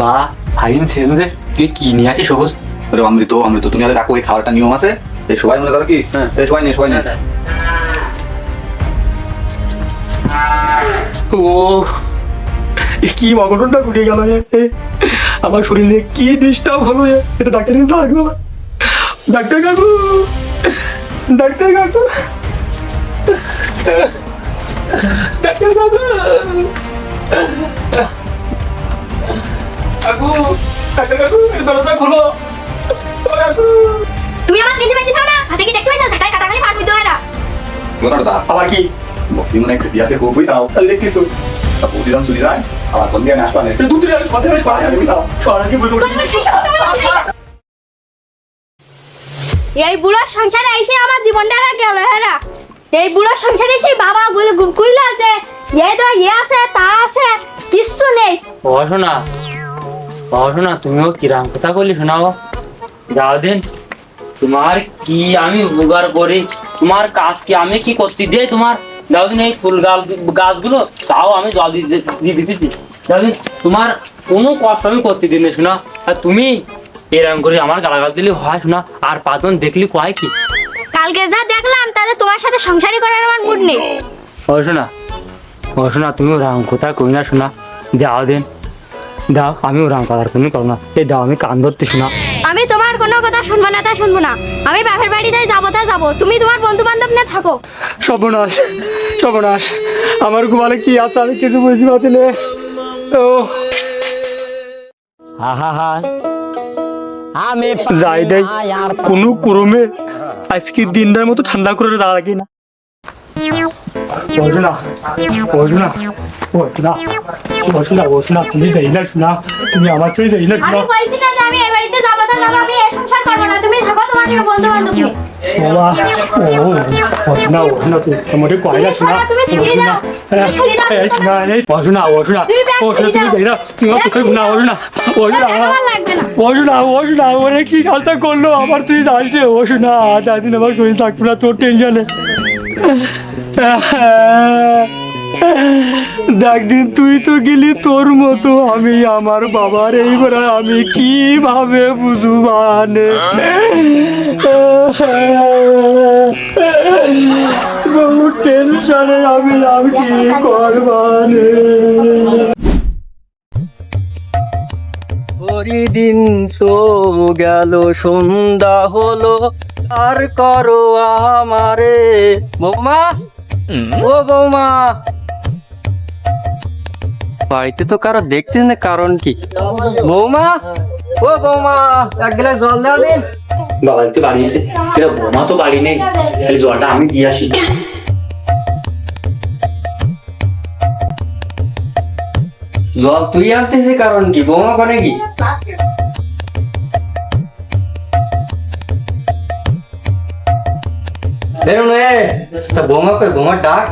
বা ফাইন সেন্সে তুই কি নিয়ে আসিস সবুজ আরে অমৃত অমৃত তুমি আগে রাখো এই খাওয়াটা নিয়ম আছে? এই সবাই মনে করো কি? হ্যাঁ। এই সবাই নেই সবাই নেই ও কি মগনটা ঘুরে গেল আমার শরীরে কি ডিস্টার্ব হলো? এটা ডাক্তার কাছে আসব না। ডাক্তার কাকু! ডাক্তার কাকু! ডাক্তার কাকু! কাকু কাকু এটা দরজা খোলো। কাকু। তুমি আমার চিনতে পারছিস না হাতে কি দেখতে পাইছিস কাই কাটাকালি পার হইতো এরা গোটাটা দা। আবার কি? বকি মনে একটু বিয়াসে খুব বুঝাও তাহলে দেখতিস তো। তা প্রতি দাম চলে যায় আবার কোন দিয়ে আসবা না এটা দু তিন আগে ছয় দিনের ছয় আগে বুঝাও বুঝব? তোর কি করতে এই বুড়ো সংসারে এসে আমার জীবনটা গেল হেরা এই বুড়ো সংসারে এসে বাবা গুলো কুইলা আছে এ তো ইয়ে আছে তা আছে কিচ্ছু নেই। পড়াশোনা পড়াশোনা তুমিও কিরাম কথা বললি শোনাও। যাও দিন তোমার কি আমি উপকার করি? তোমার কাজ কি আমি কি করতে দিয়ে তোমার যাও দিন এই ফুল গাছ গাছগুলো তাও আমি জল দিয়ে দিতেছি। যাও দিন তোমার কোনো কষ্ট আমি করতে দিই না শোনা। আর তুমি এরকম করে আমার গালাগাল দিলে হয় শোনা আর পাঁচজন দেখলি কয় কি? কালকে যা দেখলাম তাতে তোমার সাথে সংসারই করার আমার মুড নেই। ও শোনা ও শোনা তুমি ওরকম কথা কই না শোনা। দাও দিন দাও আমি ওরকম কথা তুমি করো না। এই দাও আমি কান ধরতে শোনা আমি তোমার কোনো কথা শুনব না তা শুনব না। আমি বাপের বাড়িতে যাব তা যাব। তুমি তোমার বন্ধু বান্ধব নিয়ে থাকো। সর্বনাশ সর্বনাশ। আমার ঘুমালে কি আছে? আমি কিছু বুঝতে পারছি না। ও। আহা আমি যাই দেয় কোনো ক্রমে আজকে দিনটার মতো ঠান্ডা করে দাঁড়া রাখি না। বসুনা বসুনা বসুনা বসুনা বসুনা তুমি যাই না শোনা তুমি আমার চলে যাই না আমি শোনা কইছি না যে আমি এই বাড়িতে যাব তা যাব আমি এই সংসার করব না তুমি থাকো তোমার বন্ধু বান্ধব বাবা ও বসুনা তুই তোমার কয় না শোনা তুমি ছেড়ে দাও। এই শোনা এই তুমি তুমি। যাই না তুমি আমার চোখে গুনা বসুনা বসুনা আমার লাগবে না বসুনা বসুনা ওরে কি কাজটা করল আবার তুই যাস রে বসুনা যাদিন আমার শরীর থাকতো না তোর টেনশনে দেখ দিন তুই তো গেলি তোর মতো আমি আমার বাবার এইবার আমি কীভাবে বুঝবানে? বহু টেনশনে আমি আমি কি করবানে? দিন তো গেল সন্ধ্যা হলো আর করো আমারে বৌমা? ও বৌমা বাড়িতে তো কারও দেখতে না কারণ কি? বৌমা? ও বৌমা, এক গ্লাস জল দাও দিন বাবা তো বাড়ি এসে সেটা বৌমা তো বাড়ি নেই। তাহলে জলটা আমি দিয়ে আসি। জল তুই আনতেছি কারণ কি? বৌমা কনে কি? বেরোনো এ তা বৌমা কই? বৌমার ডাক?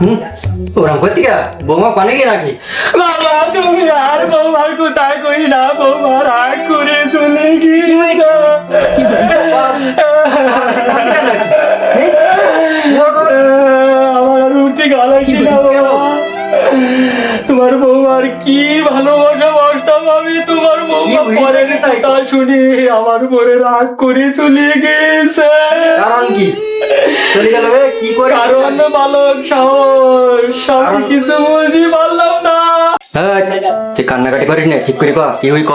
হুম? ওরম করতে গা বৌমা কানে কি রাখি? বাবা তুমি আর বৌমার কোথায় কই না? বৌমার রাগ করে চলে গিয়েছো শুনে আমার রাগ করে চলে গেছে। কারণ কি? চলে গেল রে কি করে? কারণ বালক সাহস সব কিছু পারলাম না। হ্যাঁ তুই কান্নাকাটি করিস না ঠিক করে ক কি হই ক?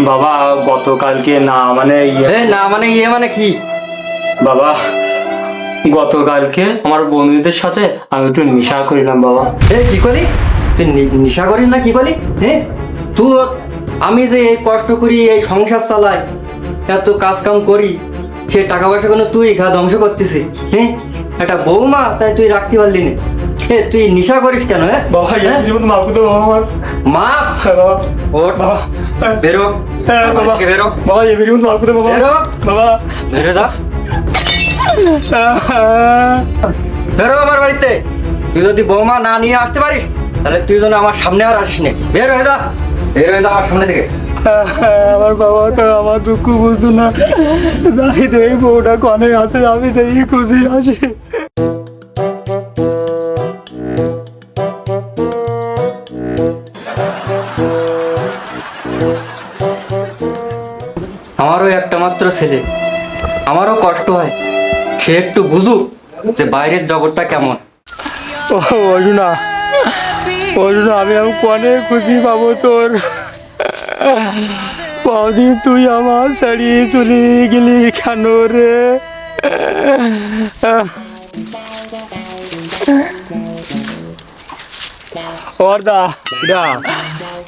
বাবা গতকালকে না মানে ইয়ে না মানে ইয়ে মানে কি? বাবা গতকালকে আমার বন্ধুদের সাথে আমি একটু নেশা করিলাম বাবা। এ কি করি তুই নিশা করিস না কি করি হ্যাঁ তুই আমি যে এই কষ্ট করি এই সংসার চালাই এত কাজ কাম করি সে টাকা পয়সা কোনো তুই খা ধ্বংস করতেছি হ্যাঁ? একটা বৌমা তাই তুই রাখতে পারলি না। এ তুই নিশা করিস কেন হ্যাঁ? বাবা এই জীবন মাপু তো বাবা মা হ্যাঁ, ওর বাবা বেরো। হ্যাঁ বাবা। বেরো? বাবা এই জীবন মাপু তো বাবা। বেরো। বাবা। বেরো যা। বেরো আমার বাড়িতে। তুই যদি বৌমা না নিয়ে আসতে পারিস তাহলে তুই যেন আমার সামনে আর আসিস না। বের হয়ে যা। আমার বাবা তো আমার দুঃখ বুঝু না। যাই দেই বউটা কনে আছে আমি যাই খুশি আসি আমারও একটা মাত্র ছেলে। আমারও কষ্ট হয়। সে একটু বুঝুক যে বাইরের জগৎটা কেমন। ও অর্জুনা। অর্জুনা আমি আমি কনে খুশি পাবো তোর? কদিন তুই আমার ছাড়িয়ে চলে গেলি কেন রে? ওরদা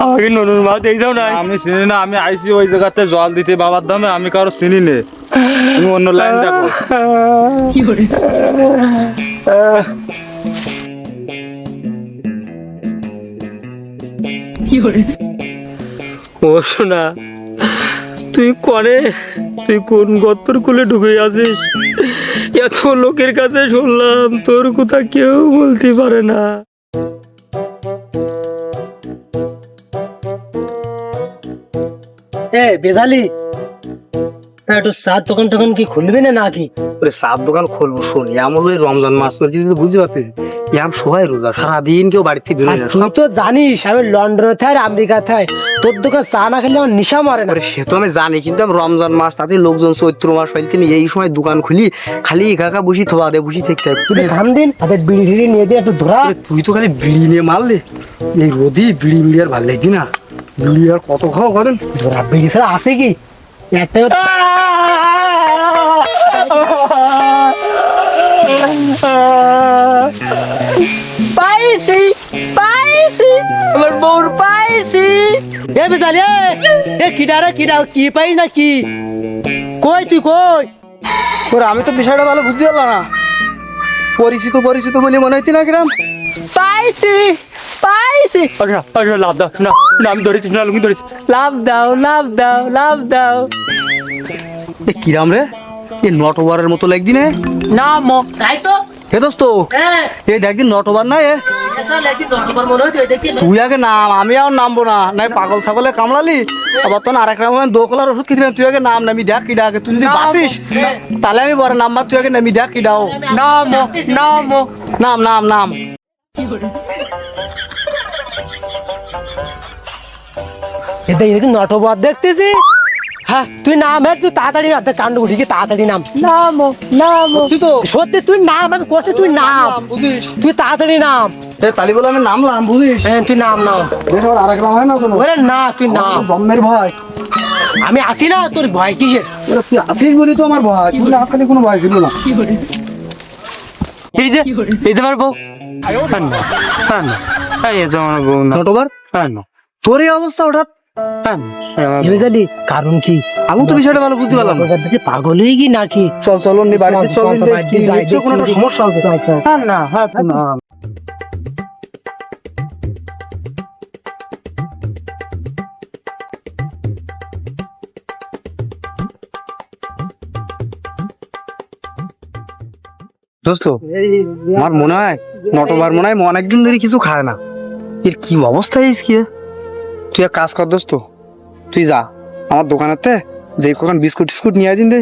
আমাকে ননুর মা দেখছাও না আমি চিনি না আমি আইসি ওই জায়গাতে জল দিতে বাবার দামে আমি কারও চিনি নে। তুমি অন্য লাইন দেখো। ও শোনা তুই করে? তুই কোন গত্তর কুলে ঢুকে আছিস? এত লোকের কাছে শুনলাম তোর কথা কেউ বলতে পারে না। এ বেজালি একটু চার দোকান টোকান কি খুলবি না নাকি? ওরে দোকান খুলবো শোন এমন ওই রমজান মাস চলছে তুই বুঝতে এম সবাই রোজা সারাদিন কেউ বাড়ি থেকে বেরোয় না। তুই তো জানিস আমি লন্ডনে থাই আর আমেরিকা থাই তোর দোকান চা না খেলে আমার নিশা মারে না। সে তো আমি জানি কিন্তু আমি রমজান মাস তাতে লোকজন চৈত্র মাস ফেলতে নিয়ে এই সময় দোকান খুলি খালি একা বসি থোবা দে বসি হয়। তুই দিন তাদের বিড়ি টিড়ি নিয়ে দিয়ে একটু ধরা। তুই তো খালি বিড়ি নিয়ে মারলে এই রোদি বিড়ি বিড়ি আর ভালো লাগছি না। বিড়ি আর কত খাওয়া করেন? ধরা বিড়ি ছাড়া আছে কি? একটা পাইছি পাইছি আমার বউর পাইছি। এ বেজালি এ, এ কিডা কি পাই না কি কই তুই কই? ওরে আমি তো বিষয়টা ভালো বুঝতে পারলাম না। পরিচিত পরিচিত বলে মনে হইতে না কিরাম? পাইছি পাইছি। আচ্ছা আচ্ছা লাভ দাও শোনা, আমি ধরেছি শোনা লুঙ্গি ধরেছি। লাভ দাও লাভ দাও লাভ দাও। কিরাম রে? এ নটওয়ারের মতো লাগদি না। না মো। তাই তো? হে দোস্ত হ্যাঁ। এই না এ? এসা লাগি দশবার মনে হইতো দেখতে তুই আগে নাম আমি আর নামবো না। নাই পাগল ছাগলে কামড়ালি? আবার তো আরেক রকম দোকলার ওষুধ খেতে তুই আগে নাম নামি দেখ কিডা আগে তুই যদি বাসিস তাহলে আমি বড় নাম্বার তুই আগে নামি দেখ কিডাও না মো। না মো। নাম নাম নাম। এতে এদিকে নটবর দেখতেছি হ্যাঁ তুই নাম হ্যাঁ তুই তাড়াতাড়ি কাণ্ড উঠি কি তাড়াতাড়ি নাম। নামো নামো তুই তো সত্যি তুই নাম আমি কোথায় তুই নাম বুঝিস? তুই তাড়াতাড়ি নাম। এ তালি বলে আমি নামলাম বুঝিস? হ্যাঁ তুই নাম নাম। নাম হয় না শোনো ওরে না তুই নাম। জন্মের ভয়। আমি আসি না তোর ভয় কিসের? ওরে তুই আসিস বলি তো আমার ভয়। তুই না খালি কোনো ভয় ছিল না। এই যে এই যে আমার বউ। হ্যাঁ না হ্যাঁ না। এই যে আমার বউ না। নটবার? হ্যাঁ না। তোর এই অবস্থা হঠাৎ আমার কারণ কি? আমি তো বিষয়টা ভালো বুঝতে পারলাম। পাগল হয়ে কি নাকি? চল চল নি বাড়িতে চল, চল চল, দিন বাড়িতে দেখি যাই, নিশ্চয় কোনো সমস্যা হবে? না হ্যাঁ না। দোস্ত আমার মনে হয় নটবার মনে হয় অনেকদিন ধরে কিছু খায় না। এর কি অবস্থা কি? তুই এক কাজ কর দোস্ত তুই যা আমার দোকানেতে যে কখন বিস্কুট টিস্কুট নিয়ে দিন দে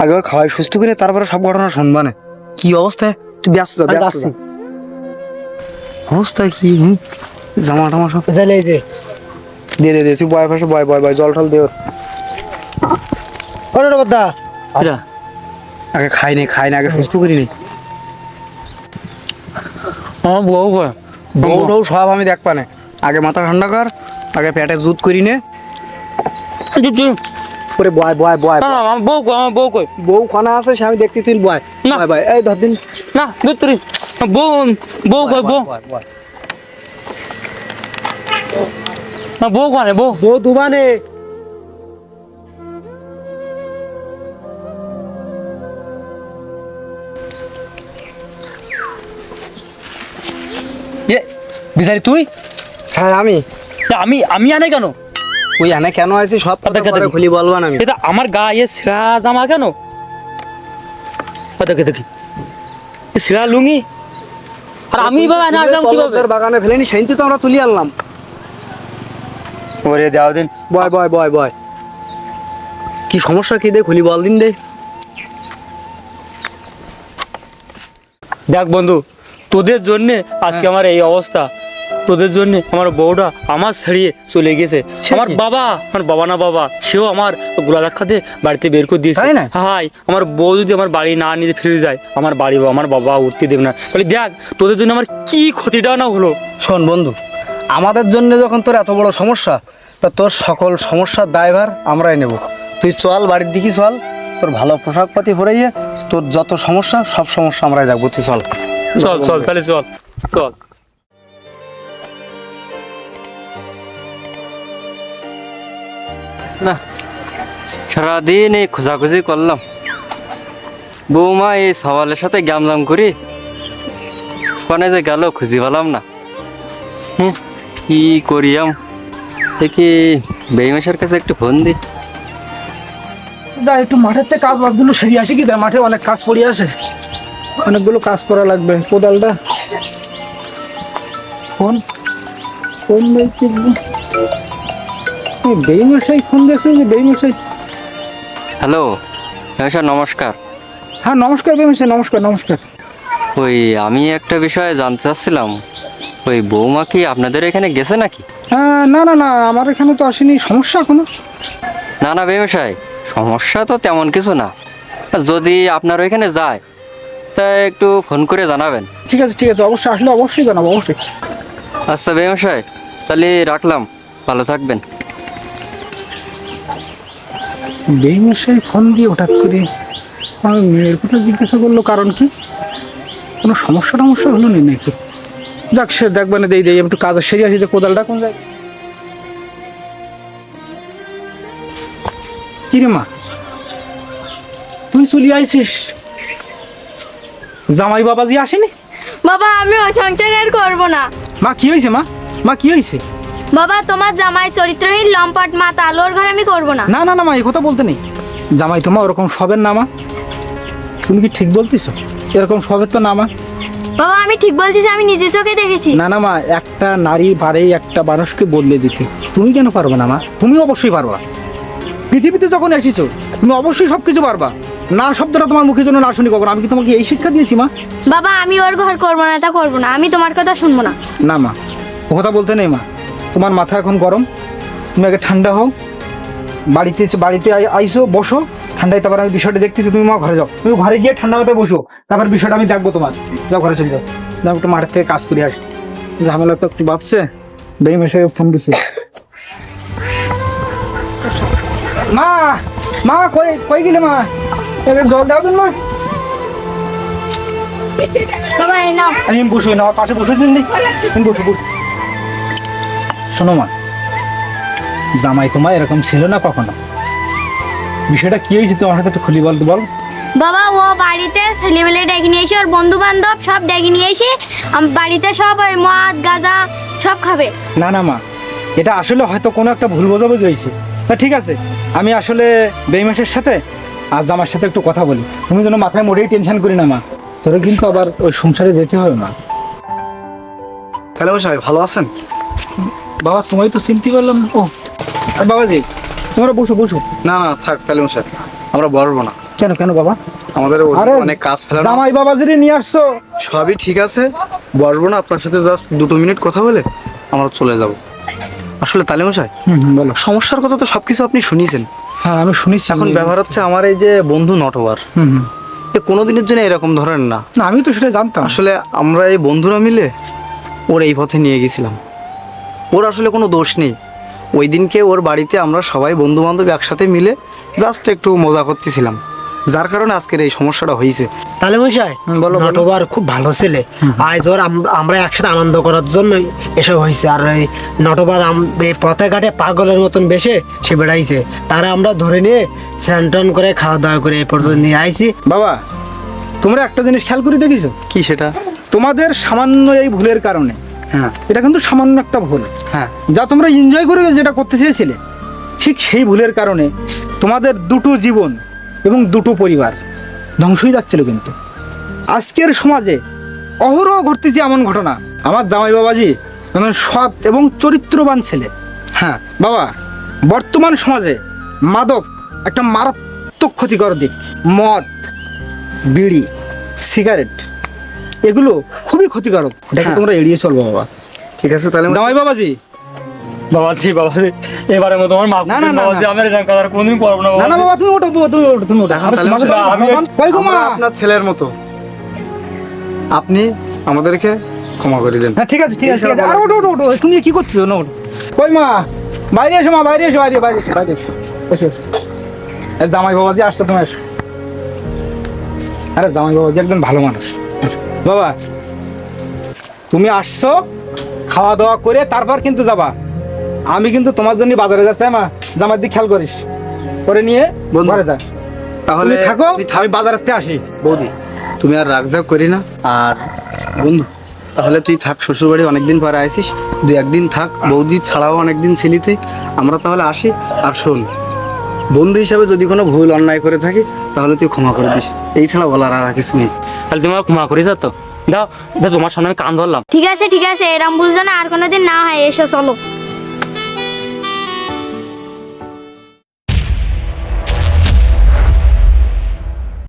আগে ওর খাওয়াই সুস্থ করে তারপরে সব ঘটনা শুনবানে কি অবস্থা? তুই ব্যস্ত যা ব্যস্ত। অবস্থা কি জামা টামা সব? এই যে দে দে দে তুই বয় পাশে বয় বয় বয় জল টল দে। ওর। ওরে বাদা আচ্ছা আগে খাই নে খাই না আগে সুস্থ করি নি। আমার বউ কয়। বউ সব আমি দেখ পানে আগে মাথা ঠান্ডা কর আগে পেটে জুত করি নে। তুই বয় বয় বয় বউ কয় আমার বউ কয় বউ খানা আছে সে আমি দেখতে তুই বয়। না। বয় এই ধর দিন। না দুধ তুই বউ বউ কয় বউ? না বউ কয় বউ। বউ দুবানে। বিচারি তুই? হ্যাঁ আমি। আমি আমি আনে কেন? ওই আনে কেন আছি সব কথা দেখি। খুলি বলবান আমি। এটা আমার গায়ে সিরা জামা কেন? দেখে দেখি সিরা লুঙ্গি? আর আমি বাবা না আসলাম কীভাবে? বাগানে ফেলেনি সেইটি তো আমরা তুলি আনলাম। ওরে দাও দিন। বয় বয় বয় বয়। কি সমস্যা কি দে খুলি বল দিন দে। দেখ বন্ধু তোদের জন্য আজকে আমার এই অবস্থা। তোদের জন্য আমার বউটা আমার ছাড়িয়ে চলে গেছে। আমার বাবা আমার বাবা না বাবা সেও আমার গোলা ধাক্কাতে বাড়িতে বের করে দিয়েছে। না? হাই আমার বউ যদি আমার বাড়ি না নিতে ফিরে যায় আমার বাড়ি আমার বাবা উঠতে দেবে না। তাহলে দেখ তোদের জন্য আমার কি ক্ষতিটা না হলো? শোন বন্ধু আমাদের জন্য যখন তোর এত বড় সমস্যা তা তোর সকল সমস্যার দায়ভার আমরাই নেব। তুই চল বাড়ির দিকে চল তোর ভালো পোশাক পাতি পরাইয়ে তোর যত সমস্যা সব সমস্যা আমরাই দেখব তুই চল। চল চল তাহলে চল চল। না সারাদিন এই খোঁজাখুঁজি করলাম। বৌমা এই সওয়ালের সাথে গ্যামলাম করি ওখানে যে গেল খুঁজি পেলাম না। হুঁ, কি করিয়াম? দেখি বেইমেশের কাছে একটু ফোন দি। যা একটু মাঠের থেকে কাজ বাজগুলো সেরে আসি কি দা? মাঠে অনেক কাজ পড়ে আছে। অনেকগুলো কাজ করা লাগবে। কোদালটা। ফোন ফোন বেইমশাই ফোন দিয়েছে যে বেইমশাই হ্যালো বেইমেশার নমস্কার। হ্যাঁ নমস্কার বেইমশাই নমস্কার নমস্কার। ওই আমি একটা বিষয়ে জানতে চাচ্ছিলাম। ওই বৌমা কি আপনাদের এখানে গেছে নাকি? হ্যাঁ না না না আমার এখানে তো আসেনি সমস্যা কোনো না না বেমশাই সমস্যা তো তেমন কিছু না। যদি আপনার ওইখানে যায় তা একটু ফোন করে জানাবেন। ঠিক আছে ঠিক আছে অবশ্যই আসলে অবশ্যই জানাব অবশ্যই। আচ্ছা বেমশাই তাহলে রাখলাম ভালো থাকবেন। বেইমশাই ফোন দিয়ে হঠাৎ করে আমার মেয়ের কথা জিজ্ঞাসা করল কারণ কি? কোনো সমস্যা টমস্যা হলো না নাকি? যাক সে দেখবে না দেই দেই একটু কাজের সেরে আসি যে কোদালটা কোন জায়গায়। কিরে মা তুই চলে আইছিস? জামাই বাবাজি আসেনি? বাবা আমি ও সংসার আর করব না। মা কি হয়েছে মা? মা কি হয়েছে? বাবা তোমার জামাই চরিত্রহীন লম্পট মা তালোর ঘর আমি করব না। না না না মা এই কথা বলতে নেই। জামাই তোমার ওরকম সবের না মা। তুমি কি ঠিক বলতেছো? এরকম সবের তো না মা। বাবা আমি ঠিক বলছি আমি নিজে চোখে দেখেছি। না না মা একটা নারী পারে একটা মানুষকে বদলে দিতে। তুমি কেন পারবে না মা? তুমি অবশ্যই পারবা। পৃথিবীতে যখন এসেছ তুমি অবশ্যই সব কিছু পারবা। না শব্দটা তোমার মুখের জন্য না শুনি কখনো। আমি কি তোমাকে এই শিক্ষা দিয়েছি মা? বাবা আমি ওর ঘর করব না তা করব না। আমি তোমার কথা শুনব না। না মা। ও কথা বলতে নেই মা। তোমার মাথা এখন গরম। তুমি আগে ঠান্ডা হও। বাড়িতে বাড়িতে আইসো বসো। ঠান্ডায় তারপর আমি বিষয়টা দেখতেছি তুমি মা ঘরে যাও। তুমি ঘরে গিয়ে ঠান্ডা মাথায় বসো। তারপর বিষয়টা আমি দেখব তোমার। যাও ঘরে চলে যাও। যাও একটু মাঠের থেকে কাজ করে আসি। ঝামেলা তো একটু বাঁচছে বেইম এসে ফোন দিছে। মা! মা কই কই গেলে মা? জল দাও দিন মা। বাবা এই নাও। আমি বসে না আমার পাশে বসে দিন দি তুমি বসে বসে। শোনো মা জামাই তোমার এরকম ছিল না কখনো? বিষয়টা কি হয়েছে তোমার সাথে একটু খুলি বল তো বল। বাবা ও বাড়িতে ছেলেমেলে ডেকে নিয়ে এসে ওর বন্ধু বান্ধব সব ডেকে নিয়ে এসে বাড়িতে সব ওই মদ গাঁজা সব খাবে। না না মা এটা আসলে হয়তো কোনো একটা ভুল বোঝাবুঝি হয়েছে। তা ঠিক আছে আমি আসলে বেইমাসের সাথে আর জামার সাথে একটু কথা বলি। তুমি যেন মাথায় মোটেই টেনশন করি না মা। তোরা কিন্তু আবার ওই সংসারে যেতে হবে না তাহলে ভালো আছেন? বাবা তোমায় তো চিনতে পারলাম না ও। আর বাবাজি তোমরা বসো বসো। না না থাক তাহলে মশাই আমরা বলব না। কেন কেন বাবা? আমাদের অনেক কাজ ফেলানো। জামাই বাবাজিরে নিয়ে আসছো। সবই ঠিক আছে। বসবো না আপনার সাথে জাস্ট দুটো মিনিট কথা বলে আমরা চলে যাব। আসলে তালে মশাই বলো। সমস্যার কথা তো সবকিছু আপনি শুনিয়েছেন হ্যাঁ আমি শুনেছি। এখন ব্যবহার হচ্ছে আমার এই যে বন্ধু নটবার হুম কোনোদিনের জন্য এরকম ধরেন না। না আমি তো সেটা জানতাম। আসলে আমরা এই বন্ধুরা মিলে ওর এই পথে নিয়ে গেছিলাম। ওর আসলে কোনো দোষ নেই। ওই দিনকে ওর বাড়িতে আমরা সবাই বন্ধু বান্ধব একসাথে মিলে জাস্ট একটু মজা করতেছিলাম। যার কারণে আজকের এই সমস্যাটা হয়েছে তাহলে মশাই বলো, বলো। নটবার খুব ভালো ছেলে। আজ ওর আমরা একসাথে আনন্দ করার জন্যই এসব হয়েছে আর এই নটবার পথে ঘাটে পাগলের মতন বেশে সে বেড়াইছে। তারা আমরা ধরে নিয়ে স্নান টান করে খাওয়া দাওয়া করে এই পর্যন্ত নিয়ে আইছি। বাবা তোমরা একটা জিনিস খেয়াল করে দেখিছো? কি সেটা? তোমাদের সামান্য এই ভুলের কারণে হ্যাঁ। এটা কিন্তু সামান্য একটা ভুল। হ্যাঁ। যা তোমরা এনজয় করে যেটা করতে চেয়েছিলে ঠিক সেই ভুলের কারণে তোমাদের দুটো জীবন এবং দুটো পরিবার ধ্বংস হয়ে যাচ্ছিল কিন্তু। আজকের সমাজে অহরহ ঘটতেছে এমন ঘটনা। আমার জামাই বাবাজি যেমন সৎ এবং চরিত্রবান ছেলে। হ্যাঁ। বাবা বর্তমান সমাজে মাদক একটা মারাত্মক ক্ষতিকর দিক। মদ বিড়ি সিগারেট এগুলো খুবই ক্ষতিকারক। এটাকে হ্যাঁ। তোমরা এড়িয়ে চলবো বাবা? ঠিক আছে তাহলে জামাই বাবাজি। বাবাজি বাবাজি এবারে মতো আমার মাফ না, না, দিন না, বাবাজি না। আমি এরকম কথা কোনোদিন করব না না না বাবা তুমি ওঠো বাবা, তুমি ওঠো তুমি এখন আমি তাহলে আমি- কই গো মা? আপনার ছেলের মতো। আপনি আমাদেরকে ক্ষমা করে দেন। হ্যাঁ ঠিক আছে ঠিক আছে ঠিক আছে। আর ওঠো তুমি কি করছ না কই মা? বাইরে এসো মা বাইরে এসো বাইরে বাইরে এসো বাইরে এসো এসো জামাই বাবাজি আসছে তুমি এসো আরে জামাই বাবাজি একজন ভালো মানুষ। বাবা তুমি আসছো খাওয়া দাওয়া করে তারপর কিন্তু যাবা। আমি কিন্তু তোমার জন্য বাজারে যাচ্ছি মা? জামার দিকে খেয়াল করিস। করে নিয়ে ঘরে যা। তাহলে থাকো আমি বাজারের থেকে আসি। বৌদি তুমি আর রাগজাগ করি না। আর বন্ধু তাহলে তুই থাক শ্বশুরবাড়ি অনেকদিন পরে আইসিস। দুই একদিন থাক বৌদি ছাড়াও অনেকদিন ছিলি তুই। আমরা তাহলে আসি। আর শোন বন্ধু হিসাবে যদি কোনো ভুল অন্যায় করে থাকি তাহলে তুই ক্ষমা করে দিস। এই ছাড়া বলার আর কিছু নেই। তাহলে তুমি ক্ষমা ক্ষমা করিস তো? দাও তোমার সামনে আমি কান ধরলাম। ঠিক আছে ঠিক আছে এরম ভুল যেন আর কোনোদিন না হয় এসো চলো।